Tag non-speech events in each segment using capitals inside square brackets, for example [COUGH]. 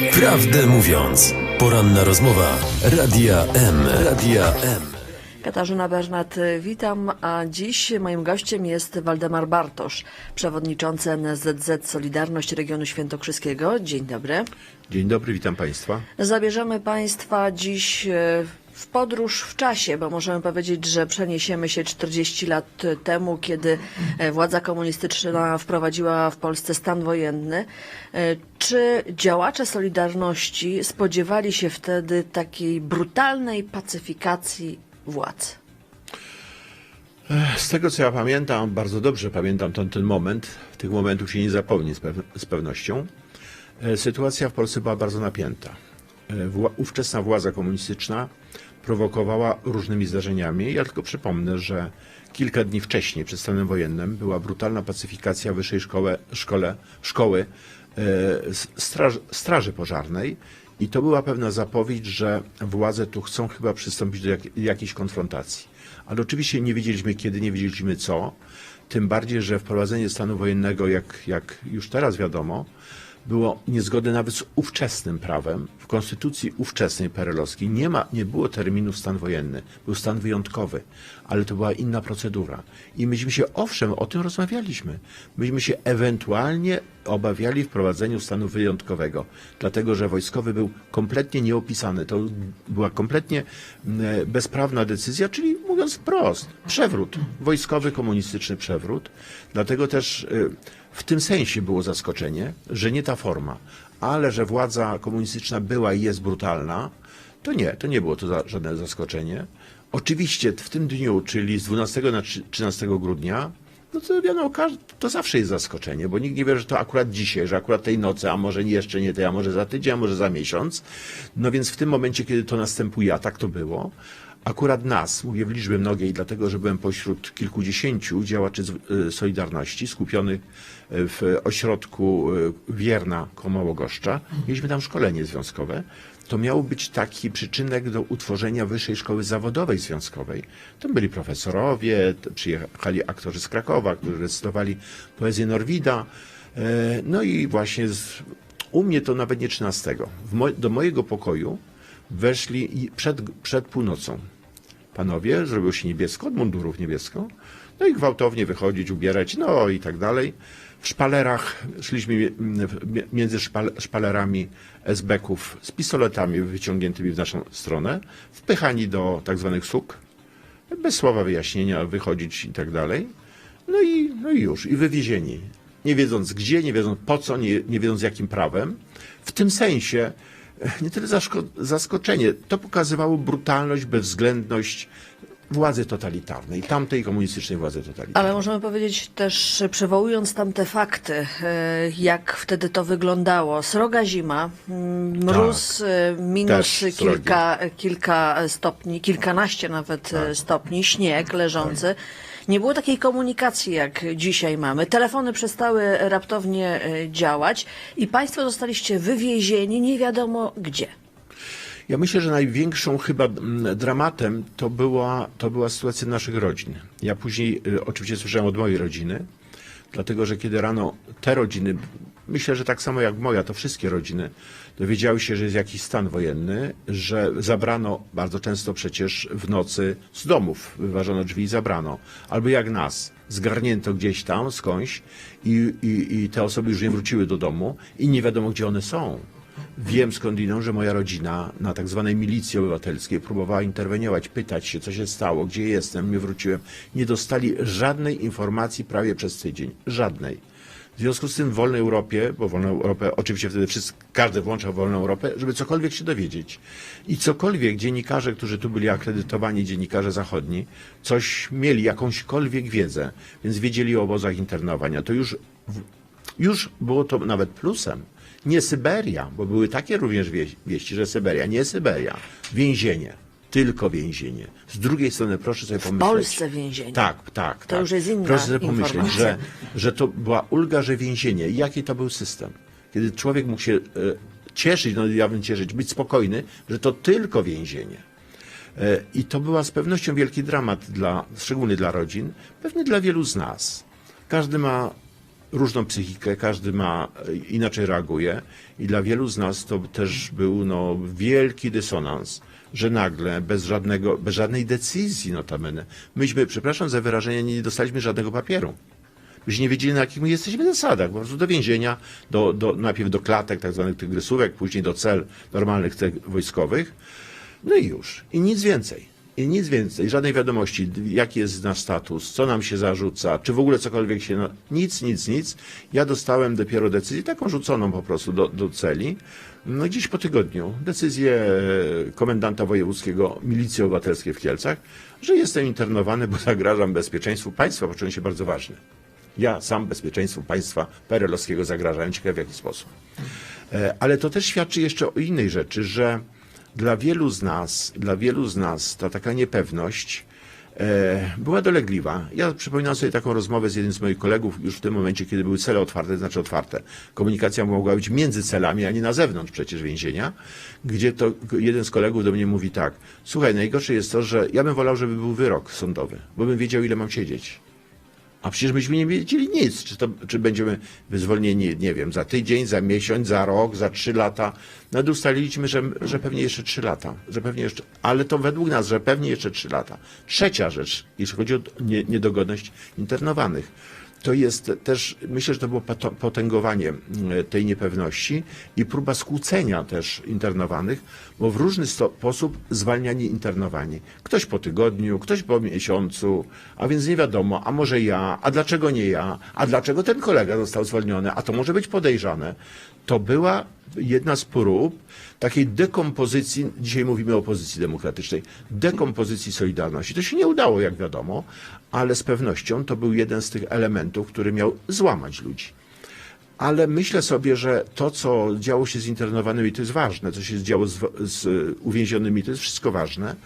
Prawdę mówiąc, poranna rozmowa Radia M. Radia M. Katarzyna Bernat, witam, a dziś moim gościem jest Waldemar Bartosz, przewodniczący NSZZ Solidarność Regionu Świętokrzyskiego. Dzień dobry. Dzień dobry, witam Państwa. Zabierzemy Państwa dziś e, w podróż w czasie, bo możemy powiedzieć, że przeniesiemy się 40 lat temu, kiedy e, władza komunistyczna wprowadziła w Polsce stan wojenny. E, Czy działacze Solidarności spodziewali się wtedy takiej brutalnej pacyfikacji władz? Z tego co ja pamiętam, bardzo dobrze pamiętam ten, ten moment, tych momentów się nie zapomni z, pew- z pewnością. E, Sytuacja w Polsce była bardzo napięta. Ówczesna władza komunistyczna prowokowała różnymi zdarzeniami. Ja tylko przypomnę, że kilka dni wcześniej, przed stanem wojennym, była brutalna pacyfikacja wyższej szkoły, szkole, szkoły e, straż, Straży Pożarnej. I to była pewna zapowiedź, że władze tu chcą chyba przystąpić do jak, jakiejś konfrontacji. Ale oczywiście nie wiedzieliśmy kiedy, nie wiedzieliśmy co. Tym bardziej, że wprowadzenie stanu wojennego, jak, jak już teraz wiadomo, było niezgodne nawet z ówczesnym prawem. W konstytucji ówczesnej perelowskiej nie, ma, nie było terminu stan wojenny. Był stan wyjątkowy, ale to była inna procedura. I myśmy się, owszem, o tym rozmawialiśmy. Myśmy się ewentualnie obawiali wprowadzeniu stanu wyjątkowego, dlatego że wojskowy był kompletnie nieopisany. To była kompletnie mm, bezprawna decyzja, czyli mówiąc wprost, przewrót, wojskowy, komunistyczny przewrót. Dlatego też y, w tym sensie było zaskoczenie, że nie ta forma, ale że władza komunistyczna była i jest brutalna, to nie, to nie było to za, żadne zaskoczenie. Oczywiście w tym dniu, czyli z 12 na 13 grudnia, no to wiadomo, to zawsze jest zaskoczenie, bo nikt nie wie, że to akurat dzisiaj, że akurat tej nocy, a może jeszcze nie tej, a może za tydzień, a może za miesiąc. No więc w tym momencie, kiedy to następuje, a tak to było, akurat nas, mówię w liczbie mnogiej, dlatego że byłem pośród kilkudziesięciu działaczy y, Solidarności skupionych y, w ośrodku y, Wierna koło Małogoszcza. Mieliśmy tam szkolenie związkowe. To miał być taki przyczynek do utworzenia Wyższej Szkoły Zawodowej Związkowej. Tam byli profesorowie, przyjechali aktorzy z Krakowa, którzy recytowali poezję Norwida. E, No i właśnie z, u mnie to nawet nie 13. W mo, do mojego pokoju weszli przed, przed północą panowie, zrobiło się niebiesko, od mundurów niebiesko, no i gwałtownie wychodzić, ubierać, no i tak dalej. W szpalerach szliśmy między szpal, szpalerami SB-ków z pistoletami wyciągniętymi w naszą stronę, wpychani do tak zwanych suk, bez słowa wyjaśnienia, wychodzić i tak dalej. No i, no i już, i wywiezieni. Nie wiedząc gdzie, nie wiedząc po co, nie, nie wiedząc jakim prawem. W tym sensie nie tyle zaskoczenie, to pokazywało brutalność, bezwzględność władzy totalitarnej, tamtej komunistycznej władzy totalitarnej. Ale możemy powiedzieć też, przywołując tamte fakty, e, jak wtedy to wyglądało. Sroga zima, mm, mróz e, minus kilka, kilka stopni, kilkanaście nawet Tak. e, stopni, śnieg leżący. Nie było takiej komunikacji, jak dzisiaj mamy. Telefony przestały raptownie e, działać i państwo zostaliście wywiezieni nie wiadomo gdzie. Ja myślę, że największą chyba dramatem to była, to była sytuacja naszych rodzin. Ja później y, oczywiście słyszałem od mojej rodziny, dlatego że kiedy rano te rodziny, myślę, że tak samo jak moja, to wszystkie rodziny, dowiedziały się, że jest jakiś stan wojenny, że zabrano bardzo często przecież w nocy z domów, wyważono drzwi i zabrano. Albo jak nas, zgarnięto gdzieś tam skądś i, i, i te osoby już nie wróciły do domu i nie wiadomo, gdzie one są. Wiem skądinąd, że moja rodzina na tak zwanej milicji obywatelskiej próbowała interweniować, pytać się, co się stało, gdzie jestem, nie wróciłem. Nie dostali żadnej informacji prawie przez tydzień. Żadnej. W związku z tym w wolnej Europie, bo wolną Europę, oczywiście wtedy wszyscy, każdy włącza wolną Europę, żeby cokolwiek się dowiedzieć. I cokolwiek dziennikarze, którzy tu byli akredytowani, dziennikarze zachodni, coś mieli, jakąśkolwiek wiedzę, więc wiedzieli o obozach internowania. To już, już było to nawet plusem. Nie Syberia, bo były takie również wie- wieści, że Syberia, nie Syberia, więzienie. Tylko więzienie. Z drugiej strony proszę sobie pomyśleć. Polsce więzienie. Tak, tak. To tak. już jest inna Proszę sobie pomyśleć, że, że to była ulga, że więzienie. Jaki to był system? Kiedy człowiek mógł się e, cieszyć, no ja bym cieszyć, być spokojny, że to tylko więzienie. E, I to była z pewnością wielki dramat, dla, szczególnie dla rodzin, pewnie dla wielu z nas. Każdy ma różną psychikę, każdy ma e, inaczej reaguje i dla wielu z nas to też był no, wielki dysonans, że nagle bez żadnego, bez żadnej decyzji notabene, myśmy, przepraszam za wyrażenie, nie dostaliśmy żadnego papieru. Myśmy nie wiedzieli, na jakich my jesteśmy zasadach. Po prostu do więzienia, do, do, najpierw do klatek, tak zwanych tygrysówek, później do cel normalnych cel wojskowych. No i już. I nic więcej. I nic więcej. Żadnej wiadomości, jaki jest nasz status, co nam się zarzuca, czy w ogóle cokolwiek się... Nic, nic, nic. Ja dostałem dopiero decyzję, taką rzuconą po prostu do, do celi. No gdzieś po tygodniu decyzję e, komendanta wojewódzkiego Milicji Obywatelskiej w Kielcach, że jestem internowany, bo [LAUGHS] zagrażam bezpieczeństwu państwa, poczułem się bardzo ważny. Ja sam bezpieczeństwu państwa perelowskiego zagrażałem, ciekawe w jaki sposób. E, Ale to też świadczy jeszcze o innej rzeczy, że dla wielu z nas, dla wielu z nas ta taka niepewność e, była dolegliwa. Ja przypominam sobie taką rozmowę z jednym z moich kolegów już w tym momencie, kiedy były cele otwarte, znaczy otwarte. Komunikacja mogła być między celami, a nie na zewnątrz przecież więzienia, gdzie to jeden z kolegów do mnie mówi tak, słuchaj, najgorsze jest to, że ja bym wolał, żeby był wyrok sądowy, bo bym wiedział, ile mam siedzieć. A przecież myśmy nie wiedzieli nic, czy, to, czy będziemy wyzwolnieni, nie wiem, za tydzień, za miesiąc, za rok, za trzy lata. Nawet ustaliliśmy, że, że pewnie jeszcze trzy lata, że pewnie jeszcze, ale to według nas, że pewnie jeszcze trzy lata. Trzecia rzecz, jeśli chodzi o nie, niedogodność internowanych, to jest też, myślę, że to było potęgowanie mm, tej niepewności i próba skłócenia też internowanych, bo w różny sposób zwalniani internowani. Ktoś po tygodniu, ktoś po miesiącu, a więc nie wiadomo, a może ja, a dlaczego nie ja, a dlaczego ten kolega został zwolniony, a to może być podejrzane. To była jedna z prób takiej dekompozycji, dzisiaj mówimy o opozycji demokratycznej, dekompozycji Solidarności. To się nie udało, jak wiadomo, ale z pewnością to był jeden z tych elementów, który miał złamać ludzi. Ale myślę sobie, że to, co działo się z internowanymi, to jest ważne, co się działo z, z uwięzionymi, to jest wszystko ważne,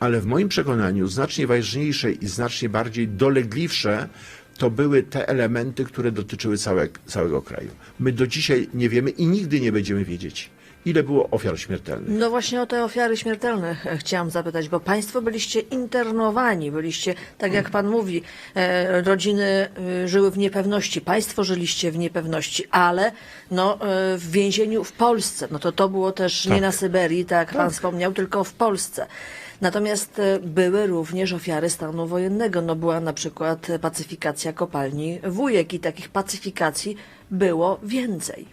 ale w moim przekonaniu znacznie ważniejsze i znacznie bardziej dolegliwsze to były te elementy, które dotyczyły całe, całego kraju. My do dzisiaj nie wiemy i nigdy nie będziemy wiedzieć, ile było ofiar śmiertelnych. No właśnie o te ofiary śmiertelne e, chciałam zapytać, bo Państwo byliście internowani, byliście, tak jak Pan mówi, e, rodziny e, żyły w niepewności, Państwo żyliście w niepewności, ale no, w więzieniu w Polsce, no to to było też nie Tak. na Syberii, tak, Pan wspomniał, tylko w Polsce. Natomiast e, były również ofiary stanu wojennego. No była na przykład e, pacyfikacja kopalni Wujek i takich pacyfikacji było więcej.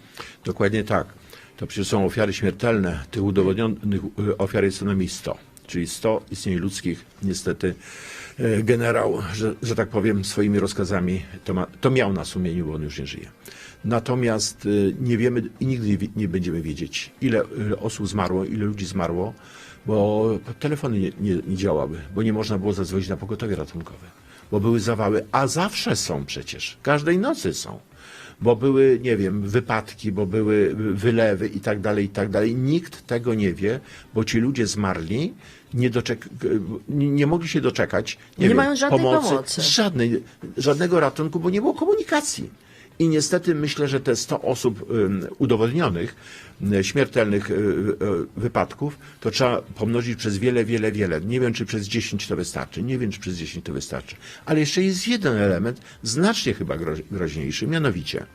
Dokładnie tak. To przecież są ofiary śmiertelne. Tych udowodnionych y, ofiar jest co najmniej 100. Czyli 100 istnień ludzkich. Niestety y, generał, że, że tak powiem, swoimi rozkazami to, ma, to miał na sumieniu, bo on już nie żyje. Natomiast nie wiemy i nigdy nie, będziemy wiedzieć, ile osób zmarło, ile ludzi zmarło, bo telefony nie, nie, nie działały, bo nie można było zadzwonić na pogotowie ratunkowe, bo były zawały, a zawsze są przecież, każdej nocy są bo były, nie wiem, wypadki, bo były wylewy i tak dalej, i tak dalej. Nikt tego nie wie, bo ci ludzie zmarli, nie, doczek- nie, mogli się doczekać nie, Nie wiem, mają żadnej pomocy, pomocy. Żadnej, żadnego ratunku, bo nie było komunikacji. I niestety myślę, że te 100 osób udowodnionych, y, śmiertelnych y, y, wypadków, to trzeba pomnożyć przez wiele, wiele, wiele. Nie wiem, czy przez 10 to wystarczy. Nie wiem, czy przez 10 to wystarczy. Ale jeszcze jest jeden element, znacznie chyba groź- groźniejszy, mianowicie.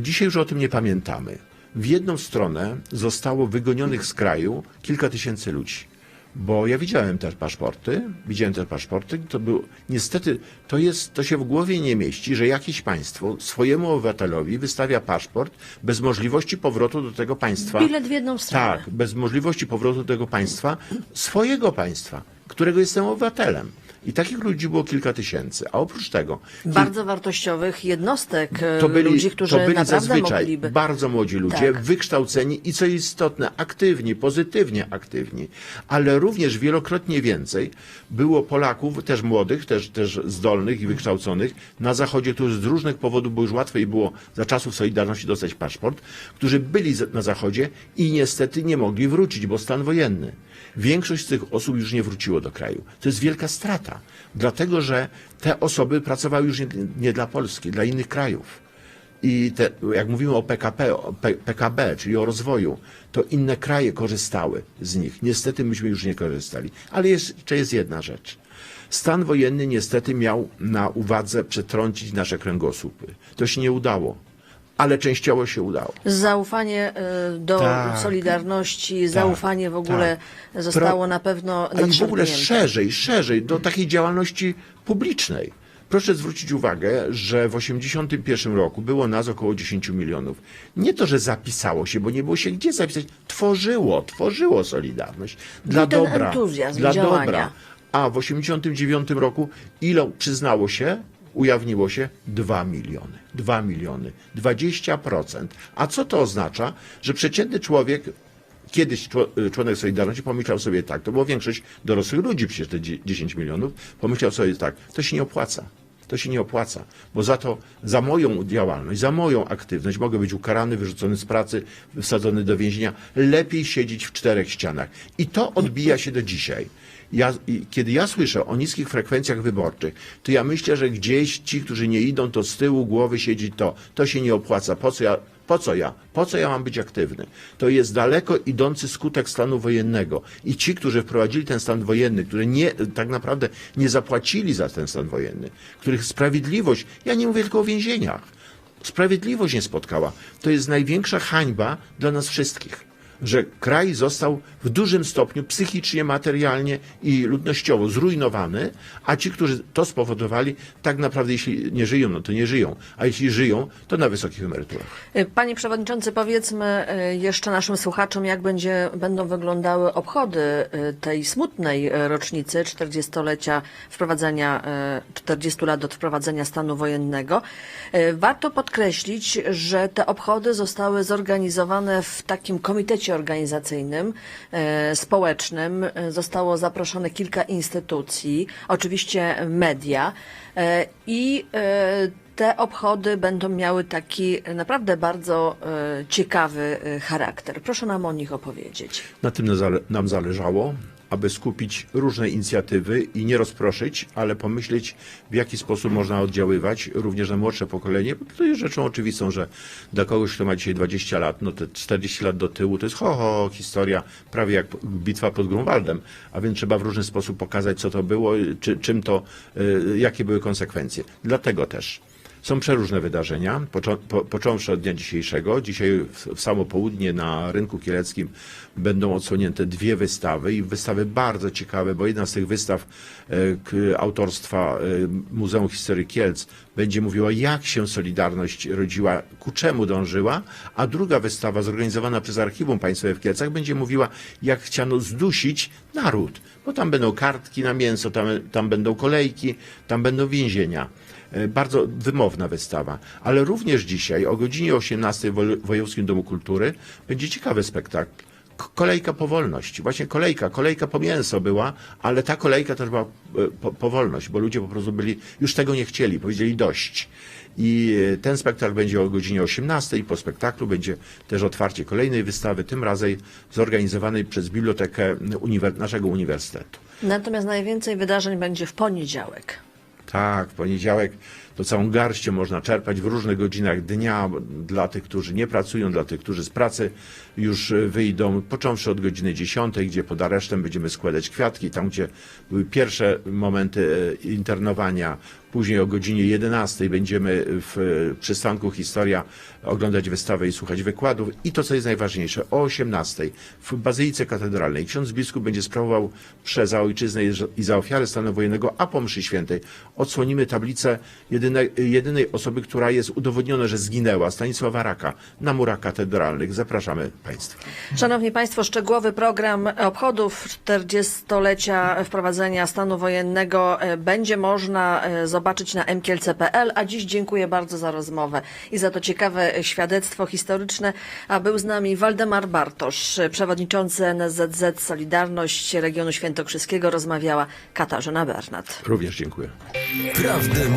Dzisiaj już o tym nie pamiętamy. W jedną stronę zostało wygonionych z kraju kilka tysięcy ludzi. Bo ja widziałem te paszporty, widziałem te paszporty, to był, niestety, to jest, to się w głowie nie mieści, że jakieś państwo swojemu obywatelowi wystawia paszport bez możliwości powrotu do tego państwa. Bilet w jedną stronę. Tak, bez możliwości powrotu do tego państwa, swojego państwa, którego jestem obywatelem. I takich ludzi było kilka tysięcy. A oprócz tego, Bardzo wartościowych jednostek, e, to byli, ludzi, którzy to byli naprawdę zazwyczaj mogliby. bardzo młodzi ludzie, Tak. wykształceni i co istotne, aktywni, pozytywnie aktywni, ale również wielokrotnie więcej było Polaków, też młodych, też, też zdolnych i wykształconych na Zachodzie, którzy z różnych powodów, bo już łatwiej było za czasów Solidarności dostać paszport, którzy byli na Zachodzie i niestety nie mogli wrócić, bo stan wojenny. Większość z tych osób już nie wróciło do kraju. To jest wielka strata, dlatego że te osoby pracowały już nie, nie dla Polski, dla innych krajów. I te, jak mówimy o PKP, o PKB, czyli o rozwoju, to inne kraje korzystały z nich. Niestety myśmy już nie korzystali. Ale jeszcze jest jedna rzecz. Stan wojenny niestety miał na uwadze przetrącić nasze kręgosłupy. To się nie udało, ale częściowo się udało. Zaufanie y, do Tak. Solidarności, zaufanie w ogóle tak. zostało Pro- na pewno A i w ogóle szerzej, szerzej do takiej działalności publicznej. Proszę zwrócić uwagę, że w 1981 roku było nas około 10 milionów. Nie to, że zapisało się, bo nie było się gdzie zapisać. Tworzyło, tworzyło Solidarność. Dla ten dobra. entuzjazm dla działania. dobra. A w 1989 roku ile przyznało się, ujawniło się 2 miliony. 2 miliony. 20%. A co to oznacza? Że przeciętny człowiek Kiedyś czło- członek Solidarności pomyślał sobie tak, to było większość dorosłych ludzi, przecież te dzie- 10 milionów, pomyślał sobie tak, to się nie opłaca. To się nie opłaca, bo za to, za moją działalność, za moją aktywność mogę być ukarany, wyrzucony z pracy, wsadzony do więzienia. Lepiej siedzieć w czterech ścianach. I to odbija się do dzisiaj. Ja, kiedy ja słyszę o niskich frekwencjach wyborczych, to ja myślę, że gdzieś ci, którzy nie idą, to z tyłu głowy siedzi to. To się nie opłaca. Po co ja, po co ja? Po co ja mam być aktywny? To jest daleko idący skutek stanu wojennego. I ci, którzy wprowadzili ten stan wojenny, którzy nie, tak naprawdę nie zapłacili za ten stan wojenny, których sprawiedliwość, ja nie mówię tylko o więzieniach, sprawiedliwość nie spotkała, to jest największa hańba dla nas wszystkich. Że kraj został w dużym stopniu psychicznie, materialnie i ludnościowo zrujnowany, a ci, którzy to spowodowali, tak naprawdę jeśli nie żyją, no to nie żyją, a jeśli żyją, to na wysokich emeryturach. Y, Panie Przewodniczący, powiedzmy y, jeszcze naszym słuchaczom, jak będzie, będą wyglądały obchody y, tej smutnej rocznicy 40-lecia wprowadzenia, y, 40 lat od wprowadzenia stanu wojennego. Warto podkreślić, że te obchody zostały zorganizowane w takim komitecie organizacyjnym, y, społecznym. Y, Zostało zaproszone kilka instytucji, oczywiście media y, i te obchody będą miały taki e, naprawdę bardzo e, ciekawy e, charakter. Proszę nam o nich opowiedzieć. Na tym nam zależało, aby skupić różne inicjatywy i nie rozproszyć, ale pomyśleć, w jaki sposób można oddziaływać również na młodsze pokolenie. To jest rzeczą oczywistą, że dla kogoś, kto ma dzisiaj 20 lat, no te 40 lat do tyłu to jest ho, ho, historia, prawie jak bitwa pod Grunwaldem, a więc trzeba w różny sposób pokazać, co to było, czy, czym to, y, jakie były konsekwencje. Dlatego też są przeróżne wydarzenia, począ, po, począwszy od dnia dzisiejszego. Dzisiaj w, w samo południe na rynku kieleckim będą odsłonięte dwie wystawy i wystawy bardzo ciekawe, bo jedna z tych wystaw e, autorstwa e, Muzeum Historii Kielc będzie mówiła, jak się Solidarność rodziła, ku czemu dążyła, a druga wystawa zorganizowana przez Archiwum Państwowe w Kielcach będzie mówiła, jak chciano zdusić naród, bo tam będą kartki na mięso, tam, tam będą kolejki, tam będą więzienia. E, Bardzo wymowna wystawa, ale również dzisiaj o godzinie 18 w Woj- Wojewódzkim Domu Kultury będzie ciekawy spektakl. Kolejka po wolność. Właśnie kolejka, kolejka po mięso była, ale ta kolejka też była e, po, po wolność, bo ludzie po prostu byli, już tego nie chcieli, powiedzieli dość. I e, ten spektakl będzie o godzinie 18 i po spektaklu będzie też otwarcie kolejnej wystawy, tym razem zorganizowanej przez bibliotekę naszego uniwersytetu. Natomiast najwięcej wydarzeń będzie w poniedziałek. Tak, w poniedziałek to całą garścią można czerpać w różnych godzinach dnia dla tych, którzy nie pracują, dla tych, którzy z pracy już e, wyjdą, począwszy od godziny 10, gdzie pod aresztem będziemy składać kwiatki, tam gdzie były pierwsze momenty e, internowania, później o godzinie 11 będziemy w e, przystanku Historia oglądać wystawę i słuchać wykładów. I to, co jest najważniejsze, o 18 w Bazylice Katedralnej ksiądz biskup będzie sprawował prze za ojczyznę i za ofiarę stanu wojennego, a po mszy świętej odsłonimy tablicę jedynej, jedynej osoby, która jest udowodnione, że zginęła, Stanisława Raka, na murach katedralnych. Zapraszamy Państwa. Szanowni Państwo, szczegółowy program obchodów 40-lecia wprowadzenia stanu wojennego e, będzie można e, zobaczyć na mkielce.pl, a dziś dziękuję bardzo za rozmowę i za to ciekawe świadectwo historyczne, a był z nami Waldemar Bartosz, przewodniczący NSZZ Solidarność Regionu Świętokrzyskiego, rozmawiała Katarzyna Bernat. Również dziękuję. Prawdę